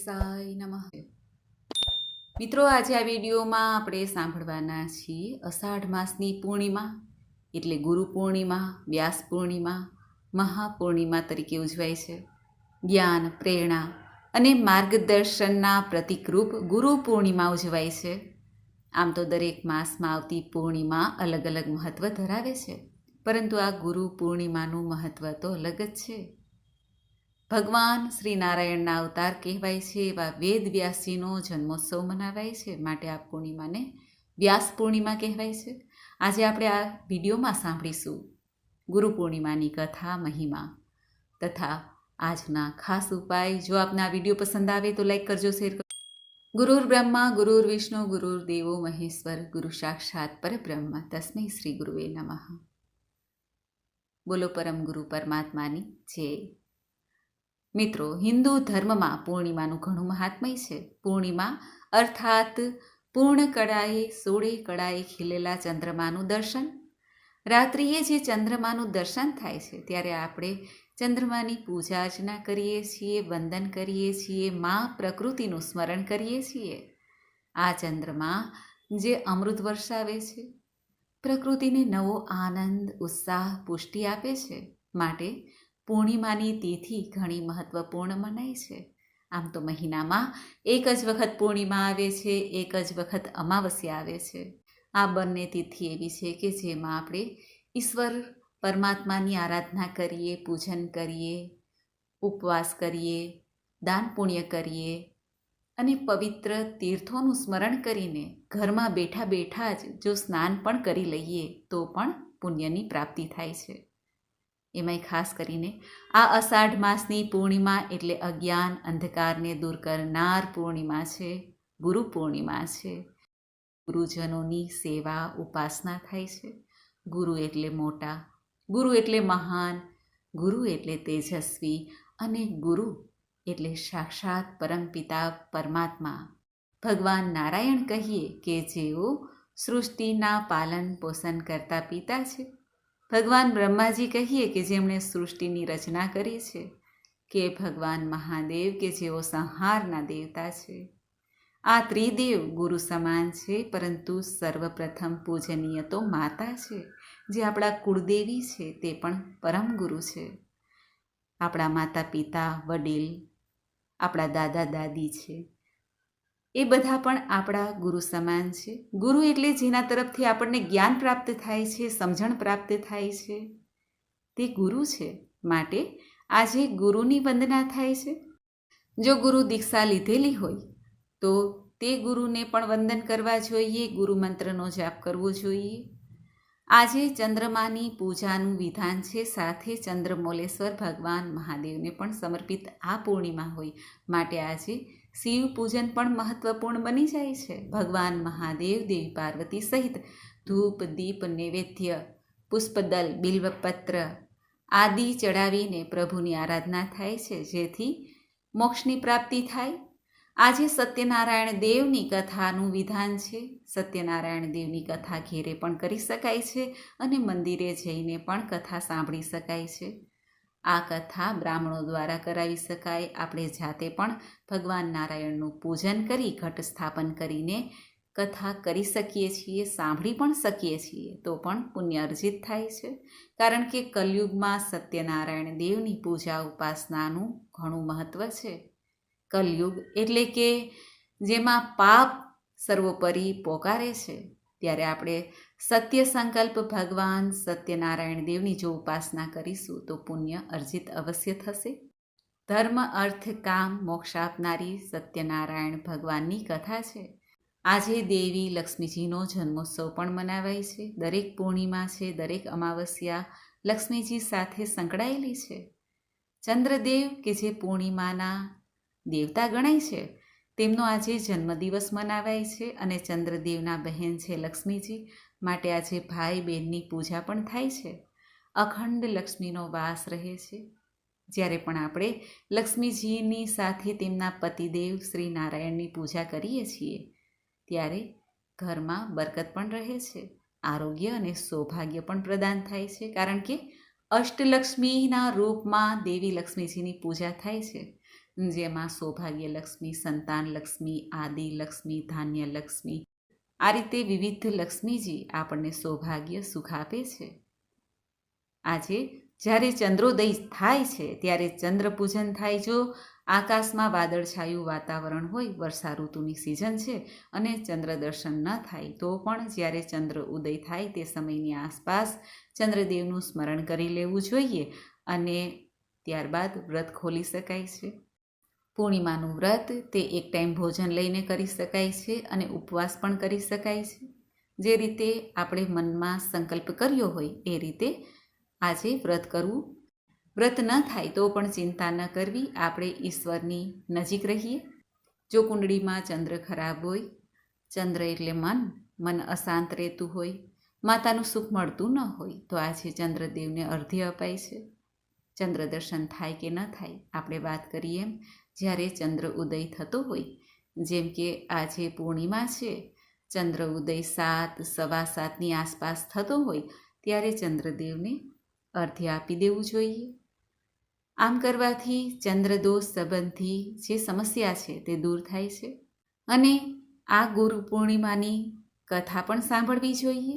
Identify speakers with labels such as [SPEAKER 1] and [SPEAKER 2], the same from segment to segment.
[SPEAKER 1] ગણેશાય નમઃ. મિત્રો, આજે આ વિડીયોમાં આપણે સાંભળવાના છીએ અષાઢ માસની પૂર્ણિમા, એટલે ગુરુ પૂર્ણિમા, વ્યાસ પૂર્ણિમા, મહાપૂર્ણિમા તરીકે ઉજવાય છે. જ્ઞાન, પ્રેરણા અને માર્ગદર્શનના પ્રતિકરૂપ ગુરુ પૂર્ણિમા ઉજવાય છે. આમ તો દરેક માસમાં આવતી પૂર્ણિમા અલગ અલગ મહત્ત્વ ધરાવે છે. પરંતુ આ ગુરુ પૂર્ણિમાનું મહત્ત્વ તો અલગ જ છે. ભગવાન શ્રી નારાયણના અવતાર કહેવાય છે, એવા વેદ વ્યાસીનો જન્મોત્સવ મનાવાય છે, માટે આ પૂર્ણિમાને વ્યાસ પૂર્ણિમા કહેવાય છે. આજે આપણે આ વિડીયોમાં સાંભળીશું ગુરુ પૂર્ણિમાની કથા મહિમા તથા આજના ખાસ ઉપાય. જો આપને આ વીડિયો પસંદ આવે તો લાઈક કરજો, શેર કરજો. ગુરુર બ્રહ્મા, ગુરુર વિષ્ણુ, ગુરુર દેવો, મહેશ્વર, ગુરુ સાક્ષાત પરબ્રહ્મ. તસ્મૈ શ્રી ગુરુવે નમઃ. બોલો પરમ ગુરુ પરમાત્માની જય. મિત્રો, હિન્દુ ધર્મમાં પૂર્ણિમાનું ઘણું મહાત્મય છે. પૂર્ણિમા અર્થાત પૂર્ણ કળાએ સોળે કળાએ ખીલેલા ચંદ્રમાનું દર્શન. રાત્રિએ જે ચંદ્રમાનું દર્શન થાય છે, ત્યારે આપણે ચંદ્રમાની પૂજા અર્ચના કરીએ છીએ, વંદન કરીએ છીએ, મા પ્રકૃતિનું સ્મરણ કરીએ છીએ. આ ચંદ્રમા જે અમૃત વર્ષાવે છે, પ્રકૃતિને નવો આનંદ, ઉત્સાહ, પુષ્ટિ આપે છે. માટે પૂર્ણિમાની તિથિ ઘણી મહત્વપૂર્ણ મનાય છે. આમ તો મહિનામાં એક જ વખત પૂર્ણિમા આવે છે, એક જ વખત અમાવસ્યા આવે છે. આ બંને તિથિ એવી છે કે જેમાં આપણે ઈશ્વર પરમાત્માની આરાધના કરીએ, પૂજન કરીએ, ઉપવાસ કરીએ, દાન પુણ્ય કરીએ અને પવિત્ર તીર્થોનું સ્મરણ કરીને ઘરમાં બેઠા બેઠા જ જો સ્નાન પણ કરી લઈએ તો પણ પુણ્યની પ્રાપ્તિ થાય છે. એમાંય ખાસ કરીને, આ અષાઢ માસની પૂર્ણિમા એટલે અજ્ઞાન, અંધકારને દૂર કરનાર પૂર્ણિમા છે, ગુરુ પૂર્ણિમા છે. ગુરુજનોની સેવા, ઉપાસના થાય છે. ગુરુ એટલે મોટા, ગુરુ એટલે મહાન, ગુરુ એટલે તેજસ્વી અને ગુરુ એટલે સાક્ષાત પરમપિતા પરમાત્મા. ભગવાન નારાયણ કહીએ કે જેઓ સૃષ્ટિના પાલન પોષણ કરતા પિતા છે. ભગવાન બ્રહ્માજી કહીએ કે જેમણે સૃષ્ટિની રચના કરી છે, કે ભગવાન મહાદેવ કે જેઓ સંહારના દેવતા છે. આ ત્રિદેવ ગુરુ સમાન છે, પરંતુ સર્વપ્રથમ પૂજનીય તો માતા છે. જે આપણા કુળદેવી છે, તે પણ પરમ ગુરુ છે. આપણા માતા પિતા વડીલ, આપણા દાદા દાદી છે. એ બધા પણ આપણા ગુરુ સમાન છે. ગુરુ એટલે જેના તરફથી આપણને જ્ઞાન પ્રાપ્ત થાય છે, સમજણ પ્રાપ્ત થાય છે. તે ગુરુ છે. માટે આજે ગુરુની વંદના થાય છે. જો ગુરુ દીક્ષા લીધેલી હોય, તો તે ગુરુને પણ વંદન કરવા જોઈએ, ગુરુ મંત્રનો જાપ કરવો જોઈએ. આજે ચંદ્રમાની પૂજાનું વિધાન છે. સાથે ચંદ્રમોલેશ્વર ભગવાન મહાદેવને પણ સમર્પિત આ પૂર્ણિમા હોય. માટે આજે શિવ પૂજન પણ મહત્વપૂર્ણ બની જાય છે. ભગવાન મહાદેવ, દેવી પાર્વતી સહિત ધૂપ, દીપ, નૈવેદ્ય, પુષ્પદલ, બિલ્વપત્ર આદિ ચડાવીને પ્રભુની આરાધના થાય છે, જેથી મોક્ષની પ્રાપ્તિ થાય. આજે સત્યનારાયણ દેવની કથાનું વિધાન છે. સત્યનારાયણ દેવની કથા ઘેરે પણ કરી શકાય છે અને મંદિરે જઈને પણ કથા સાંભળી શકાય છે. આ કથા બ્રાહ્મણો દ્વારા કરાવી શકાય. આપણે જાતે પણ ભગવાન નારાયણનું પૂજન કરી, ઘટ સ્થાપન કરીને કથા કરી શકીએ છીએ, સાંભળી પણ શકીએ છીએ. તો પણ પુણ્ય અર્જિત થાય છે. કારણ કે કલયુગમાં સત્યનારાયણ દેવની પૂજા ઉપાસનાનું ઘણું મહત્ત્વ છે. કલયુગ એટલે કે જેમાં પાપ સર્વોપરી પોકારે છે. ત્યારે આપણે સત્ય સંકલ્પ ભગવાન સત્યનારાયણ દેવની જો ઉપાસના કરીશું, તો પુણ્ય અર્જિત અવશ્ય થશે. ધર્મ, અર્થ, કામ, મોક્ષ આપનારી સત્યનારાયણ ભગવાનની કથા છે. આજે દેવી લક્ષ્મીજીનો જન્મોત્સવ પણ મનાવાય છે. દરેક પૂર્ણિમા છે, દરેક અમાવસ્યા લક્ષ્મીજી સાથે સંકળાયેલી છે. ચંદ્રદેવ, કે જે પૂર્ણિમાના દેવતા ગણાય છે, તેમનો આજે જન્મદિવસ મનાવાય છે અને ચંદ્રદેવના બહેન છે લક્ષ્મીજી. માટે આજે ભાઈ બહેનની પૂજા પણ થાય છે. અખંડ લક્ષ્મીનો વાસ રહે છે. જ્યારે પણ આપણે લક્ષ્મીજીની સાથે તેમના પતિદેવ શ્રી નારાયણની પૂજા કરીએ છીએ, ત્યારે ઘરમાં બરકત પણ રહે છે. આરોગ્ય અને સૌભાગ્ય પણ પ્રદાન થાય છે. કારણ કે અષ્ટલક્ષ્મીના રૂપમાં દેવી લક્ષ્મીજીની પૂજા થાય છે. જેમાં સૌભાગ્ય લક્ષ્મી, સંતાન લક્ષ્મી, આદિ લક્ષ્મી, ધાન્ય લક્ષ્મી આ રીતે વિવિધ લક્ષ્મીજી આપણને સૌભાગ્ય, સુખ આપે છે. આજે જ્યારે ચંદ્રોદય થાય છે, ત્યારે ચંદ્ર પૂજન થાય. જો આકાશમાં વાદળછાયું વાતાવરણ હોય, વર્ષા ઋતુની સિઝન છે અને ચંદ્ર દર્શન ન થાય, તો પણ જ્યારે ચંદ્ર ઉદય થાય, તે સમયની આસપાસ ચંદ્રદેવનું સ્મરણ કરી લેવું જોઈએ અને ત્યારબાદ વ્રત ખોલી શકાય છે. પૂર્ણિમાનું વ્રત, તે એક ટાઈમ ભોજન લઈને કરી શકાય છે અને ઉપવાસ પણ કરી શકાય છે. જે રીતે આપણે મનમાં સંકલ્પ કર્યો હોય એ રીતે આજે વ્રત કરવું. વ્રત ન થાય તો પણ ચિંતા ન કરવી, આપણે ઈશ્વરની નજીક રહીએ. જો કુંડળીમાં ચંદ્ર ખરાબ હોય, ચંદ્ર એટલે મન મન અશાંત રહેતું હોય, માતાનું સુખ મળતું ન હોય, તો આજે ચંદ્રદેવને અર્ધ્ય અપાય છે. ચંદ્ર દર્શન થાય કે ન થાય, આપણે વાત કરીએ એમ. જ્યારે ચંદ્ર ઉદય થતો હોય, જેમ કે આજે પૂર્ણિમા છે, ચંદ્ર ઉદય સાત, સવા સાતની આસપાસ થતો હોય, ત્યારે ચંદ્રદેવને અર્ધ્ય આપી દેવું જોઈએ. આમ કરવાથી ચંદ્રદોષ સંબંધી જે સમસ્યા છે તે દૂર થાય છે અને આ ગુરુ પૂર્ણિમાની કથા પણ સાંભળવી જોઈએ.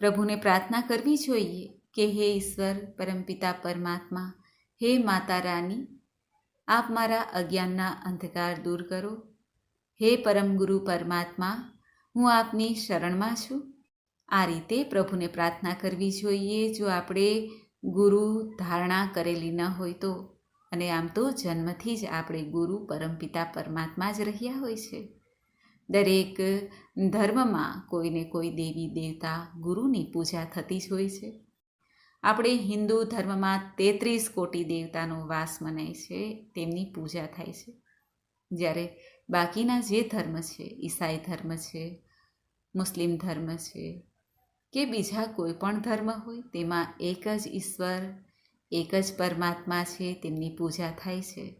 [SPEAKER 1] પ્રભુને પ્રાર્થના કરવી જોઈએ કે હે ઈશ્વર, પરમપિતા, પરમાત્મા, હે માતા રાની આપ મારા અજ્ઞાનના અંધકાર દૂર કરો. હે પરમ ગુરુ પરમાત્મા, હું આપની શરણમાં છું. આ રીતે પ્રભુને પ્રાર્થના કરવી જોઈએ જો આપણે ગુરુ ધારણા કરેલી ન હોય તો. અને આમ તો જન્મથી જ આપણે ગુરુ પરમપિતા પરમાત્મા જ રહ્યા હોય છે. દરેક ધર્મમાં કોઈને કોઈ દેવી દેવતા ગુરુની પૂજા થતી જ હોય છે. આપણે હિન્દુ ધર્મમાં તેત્રીસ કોટી દેવતાનો વાસ મનાય છે, તેમની પૂજા થાય છે. જ્યારે બાકીના જે ધર્મ છે, ઈસાઈ ધર્મ છે, મુસ્લિમ ધર્મ છે કે બીજા કોઈ પણ ધર્મ હોય, તેમાં એક જ ઈશ્વર, એક જ પરમાત્મા છે, તેમની પૂજા થાય છે.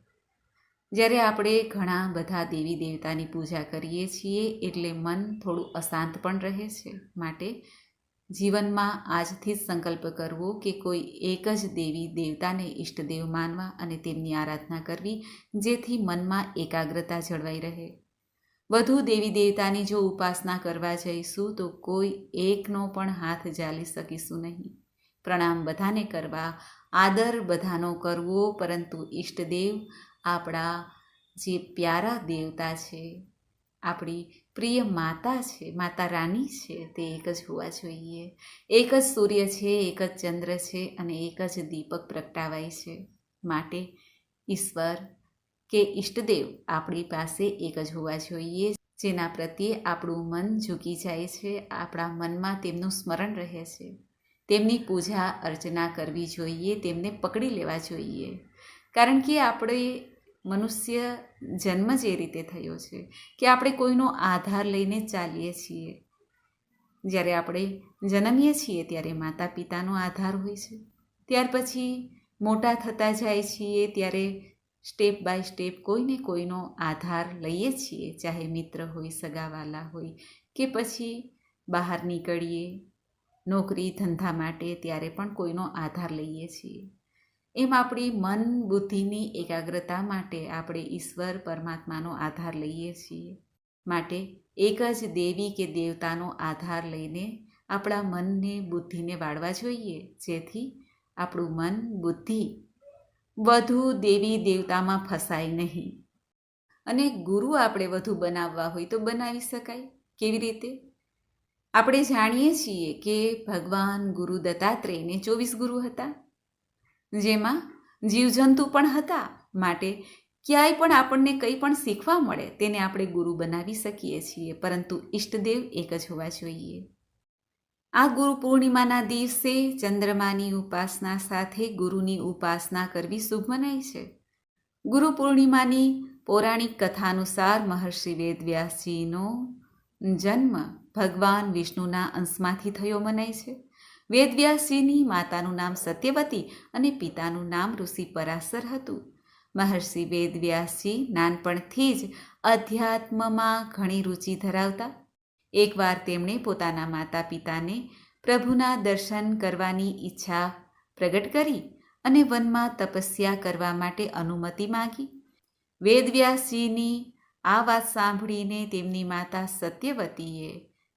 [SPEAKER 1] જ્યારે આપણે ઘણા બધા દેવી દેવતાની પૂજા કરીએ છીએ, એટલે મન થોડું અશાંત પણ રહે છે, માટે જીવનમાં આજથી જ સંકલ્પ કરવો કે કોઈ એક જ દેવી દેવતાને ઈષ્ટદેવ માનવા અને તેમની આરાધના કરવી, જેથી મનમાં એકાગ્રતા જળવાઈ રહે. વધુ દેવી દેવતાની જો ઉપાસના કરવા જઈશું, તો કોઈ એકનો પણ હાથ જાલી શકીશું નહીં. પ્રણામ બધાને કરવા, આદર બધાનો કરવો, પરંતુ ઈષ્ટદેવ આપણા જે પ્યારા દેવતા છે, આપણી પ્રિય માતા છે, માતા રાની છે, તે એક જ હોવા જોઈએ. એક જ સૂર્ય છે, એક જ ચંદ્ર છે અને એક જ દીપક પ્રગટાવાય છે. માટે ઈશ્વર કે ઈષ્ટદેવ આપણી પાસે એક જ હોવા જોઈએ, જેના પ્રત્યે આપણું મન ઝૂકી જાય છે, આપણા મનમાં તેમનું સ્મરણ રહે છે. તેમની પૂજા અર્ચના કરવી જોઈએ, તેમને પકડી લેવા જોઈએ. કારણ કે આપણે મનુષ્ય જન્મ જ એ રીતે થયો છે કે આપણે કોઈનો આધાર લઈને ચાલીએ છીએ. જ્યારે આપણે જન્મીએ છીએ ત્યારે માતા પિતાનો આધાર હોય છે. ત્યાર પછી મોટા થતા જાય છીએ ત્યારે સ્ટેપ બાય સ્ટેપ કોઈને કોઈનો આધાર લઈએ છીએ, ચાહે મિત્ર હોય, સગાવાલા હોય કે પછી બહાર નીકળીએ, નોકરી ધંધા માટે ત્યારે પણ કોઈનો આધાર લઈએ છીએ. એમ આપણી મન બુદ્ધિની એકાગ્રતા માટે આપણે ઈશ્વર પરમાત્માનો આધાર લઈએ છીએ. માટે એક જ દેવી કે દેવતાનો આધાર લઈને આપણા મનને બુદ્ધિને વાળવા જોઈએ. જેથી આપણું મન બુદ્ધિ વધુ દેવી દેવતામાં ફસાય નહીં. અને ગુરુ આપણે વધુ બનાવવા હોય તો બનાવી શકાય. કેવી રીતે? આપણે જાણીએ છીએ કે ભગવાન ગુરુ દત્તાત્રેયને ચોવીસ ગુરુ હતા. જેમાં જીવજંતુ પણ હતા, માટે ક્યાંય પણ આપણને કંઈ પણ શીખવા મળે તેને આપણે ગુરુ બનાવી શકીએ છીએ, પરંતુ ઈષ્ટદેવ એક જ હોવા જોઈએ. આ ગુરુ પૂર્ણિમાના દિવસે ચંદ્રમાની ઉપાસના સાથે ગુરુની ઉપાસના કરવી શુભ મનાય છે. ગુરુ પૂર્ણિમાની પૌરાણિક કથા અનુસાર મહર્ષિ વેદવ્યાસજીનો જન્મ ભગવાન વિષ્ણુના અંશમાંથી થયો મનાય છે. વેદવ્યાસજીની માતાનું નામ સત્યવતી અને પિતાનું નામ ઋષિ પરાશર હતું. મહર્ષિ વેદવ્યાસજી નાનપણથી જ અધ્યાત્મમાં ઘણી રુચિ ધરાવતા. એકવાર તેમણે પોતાના માતા પિતાને પ્રભુના દર્શન કરવાની ઈચ્છા પ્રગટ કરી અને વનમાં તપસ્યા કરવા માટે અનુમતિ માગી. વેદવ્યાસજીની આ વાત સાંભળીને તેમની માતા સત્યવતીએ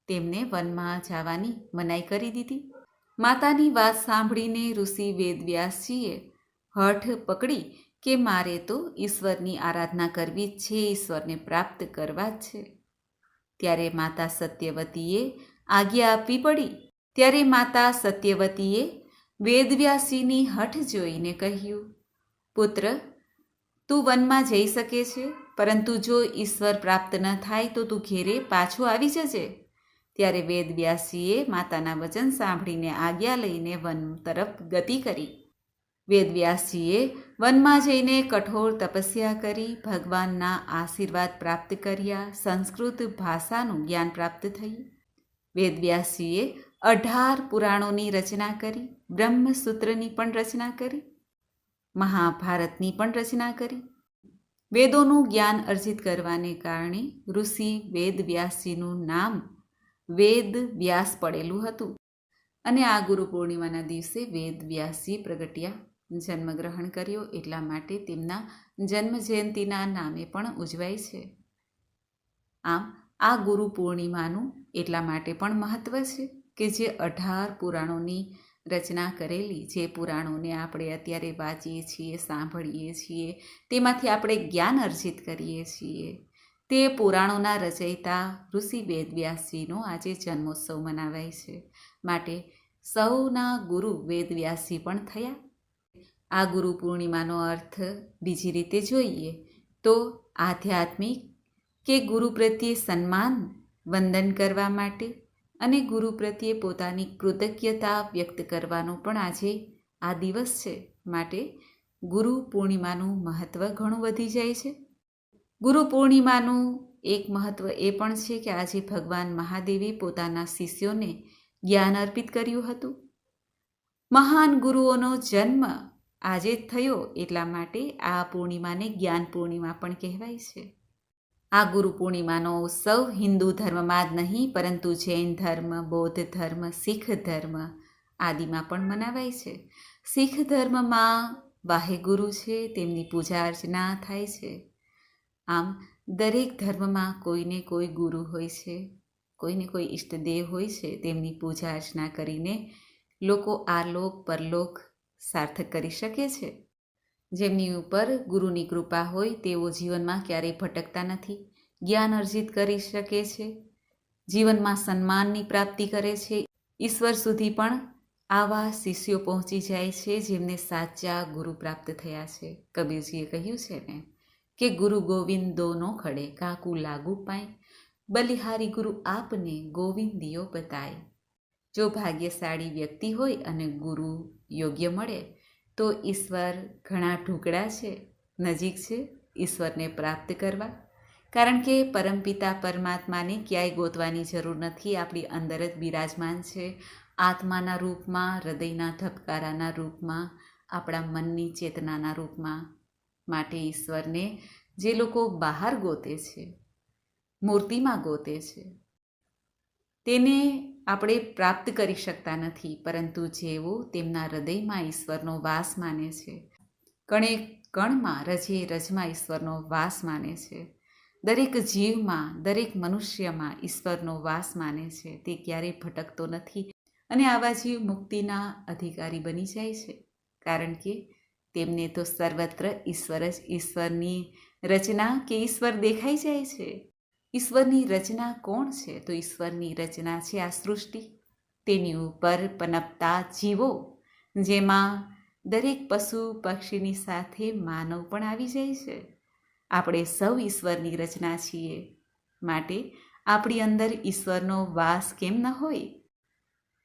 [SPEAKER 1] તેમને વનમાં જવાની મનાઈ કરી દીધી. માતાની વાત સાંભળીને ઋષિ વેદવ્યાસજીએ હઠ પકડી કે મારે તો ઈશ્વરની આરાધના કરવી જ છે, ઈશ્વરને પ્રાપ્ત કરવા જ છે. ત્યારે માતા સત્યવતીએ આજ્ઞા આપવી પડી. ત્યારે માતા સત્યવતીએ વેદવ્યાસીની હઠ જોઈને કહ્યું, પુત્ર, તું વનમાં જઈ શકે છે, પરંતુ જો ઈશ્વર પ્રાપ્ત ન થાય તો તું ઘેરે પાછો આવી જજે. ત્યારે વેદવ્યાસીએ માતાના વચન સાંભળીને આજ્ઞા લઈને વન તરફ ગતિ કરી. વેદવ્યાસજીએ વનમાં જઈને કઠોર તપસ્યા કરી, ભગવાનના આશીર્વાદ પ્રાપ્ત કર્યા, સંસ્કૃત ભાષાનું જ્ઞાન પ્રાપ્ત થયું. વેદવ્યાસીએ અઢાર પુરાણોની રચના કરી, બ્રહ્મસૂત્રની પણ રચના કરી, મહાભારતની પણ રચના કરી. વેદોનું જ્ઞાન અર્જિત કરવાને કારણે ઋષિ વેદવ્યાસજીનું નામ વેદ વ્યાસ પડેલું હતું. અને આ ગુરુ પૂર્ણિમાના દિવસે વેદ વ્યાસજી પ્રગટ્યા જન્મગ્રહણ કર્યો એટલા માટે તેમના જન્મ જયંતિના નામે પણ ઉજવાય છે. આમ, આ ગુરુ પૂર્ણિમાનું એટલા માટે પણ મહત્ત્વ છે કે જે અઢાર પુરાણોની રચના કરેલી, જે પુરાણોને આપણે અત્યારે વાંચીએ છીએ, સાંભળીએ છીએ, તેમાંથી આપણે જ્ઞાન અર્જિત કરીએ છીએ. તે પુરાણોના રચયિતા ઋષિ વેદવ્યાસજીનો આજે જન્મોત્સવ મનાવાય છે. માટે સૌના ગુરુ વેદવ્યાસજી પણ થયા. આ ગુરુ પૂર્ણિમાનો અર્થ બીજી રીતે જોઈએ તો આધ્યાત્મિક કે ગુરુ પ્રત્યે સન્માન, વંદન કરવા માટે અને ગુરુ પ્રત્યે પોતાની કૃતજ્ઞતા વ્યક્ત કરવાનો પણ આજે આ દિવસ છે. માટે ગુરુ પૂર્ણિમાનું મહત્ત્વ ઘણું વધી જાય છે. ગુરુ પૂર્ણિમાનું એક મહત્ત્વ એ પણ છે કે આજે ભગવાન મહાદેવે પોતાના શિષ્યોને જ્ઞાન અર્પિત કર્યું હતું. મહાન ગુરુઓનો જન્મ આજે જ થયો એટલા માટે આ પૂર્ણિમાને જ્ઞાન પૂર્ણિમા પણ કહેવાય છે. આ ગુરુ પૂર્ણિમાનો ઉત્સવ હિન્દુ ધર્મમાં જ નહીં, પરંતુ જૈન ધર્મ, બૌદ્ધ ધર્મ, શીખ ધર્મ આદિમાં પણ મનાવાય છે. શીખ ધર્મમાં વાહેગુરુ છે, તેમની પૂજા અર્ચના થાય છે. આમ, દરેક ધર્મમાં કોઈને કોઈ ગુરુ હોય છે, કોઈને કોઈ ઈષ્ટદેવ હોય છે, તેમની પૂજા અર્ચના કરીને લોકો આલોક, પરલોક સાર્થક કરી શકે છે. જેમની ઉપર ગુરુની કૃપા હોય, તેઓ જીવનમાં ક્યારેય ભટકતા નથી, જ્ઞાન અર્જિત કરી શકે છે, જીવનમાં સન્માનની પ્રાપ્તિ કરે છે. ઈશ્વર સુધી પણ આવા શિષ્યો પહોંચી જાય છે, જેમને સાચા ગુરુ પ્રાપ્ત થયા છે. કબીરજીએ કહ્યું છે ને કે ગુરુ ગોવિંદ દોનો ખડે કાકુ લાગુ પાય. બલિહારી ગુરુ આપને ગોવિંદીઓ બતાય. જો ભાગ્યશાળી વ્યક્તિ હોય અને ગુરુ યોગ્ય મળે, તો ઈશ્વર ઘણા ઢુકડા છે, નજીક છે, ઈશ્વરને પ્રાપ્ત કરવા. કારણ કે પરમપિતા પરમાત્માને ક્યાંય ગોતવાની જરૂર નથી, આપણી અંદર જ બિરાજમાન છે. આત્માના રૂપમાં, હૃદયના ધબકારાના રૂપમાં, આપણા મનની ચેતનાના રૂપમાં. માટે ઈશ્વરને જે લોકો બહાર ગોતે છે, મૂર્તિમાં ગોતે છે, તેને આપણે પ્રાપ્ત કરી શકતા નથી, પરંતુ જેઓ તેમના હૃદયમાં ઈશ્વરનો વાસ માને છે, કણે કણમાં રજે રજમાં ઈશ્વરનો વાસ માને છે, દરેક જીવમાં, દરેક મનુષ્યમાં ઈશ્વરનો વાસ માને છે, તે ક્યારેય ભટકતો નથી અને આવા જીવ મુક્તિના અધિકારી બની જાય છે, કારણ કે તેમને તો સર્વત્ર ઈશ્વર જ ઈશ્વરની રચના કે ઈશ્વર દેખાઈ જાય છે? ઈશ્વરની રચના કોણ છે? તો ઈશ્વરની રચના છે આ સૃષ્ટિ. તેની ઉપર પનપતા જીવો, જેમાં દરેક પશુ પક્ષીની સાથે માનવ પણ આવી જાય છે. આપણે સૌ ઈશ્વરની રચના છીએ. માટે આપણી અંદર ઈશ્વરનો વાસ કેમ ન હોય?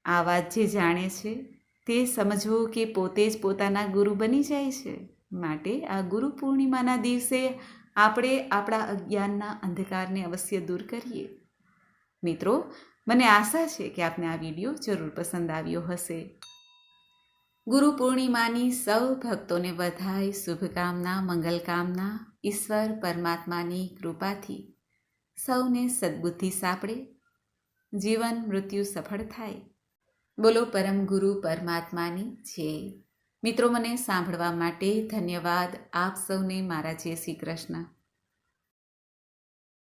[SPEAKER 1] આ વાત જે જાણે છે તે સમજવું કે પોતે જ પોતાના ગુરુ બની જાય છે. માટે આ ગુરુ પૂર્ણિમાના દિવસે આપણે આપણા અજ્ઞાનના અંધકારને અવશ્ય દૂર કરીએ. મિત્રો, મને આશા છે કે આપને આ વીડિયો જરૂર પસંદ આવ્યો હશે. ગુરુ પૂર્ણિમાની સૌ ભક્તોને વધાય શુભકામના, મંગલકામના, ઈશ્વર પરમાત્માની કૃપાથી. સૌને સદબુદ્ધિ સાંપડે. જીવન મૃત્યુ સફળ થાય. બોલો પરમ ગુરુ પરમાત્માની જય. મિત્રો, મને સાંભળવા માટે ધન્યવાદ. આપ સૌને મારા જય શ્રી કૃષ્ણ.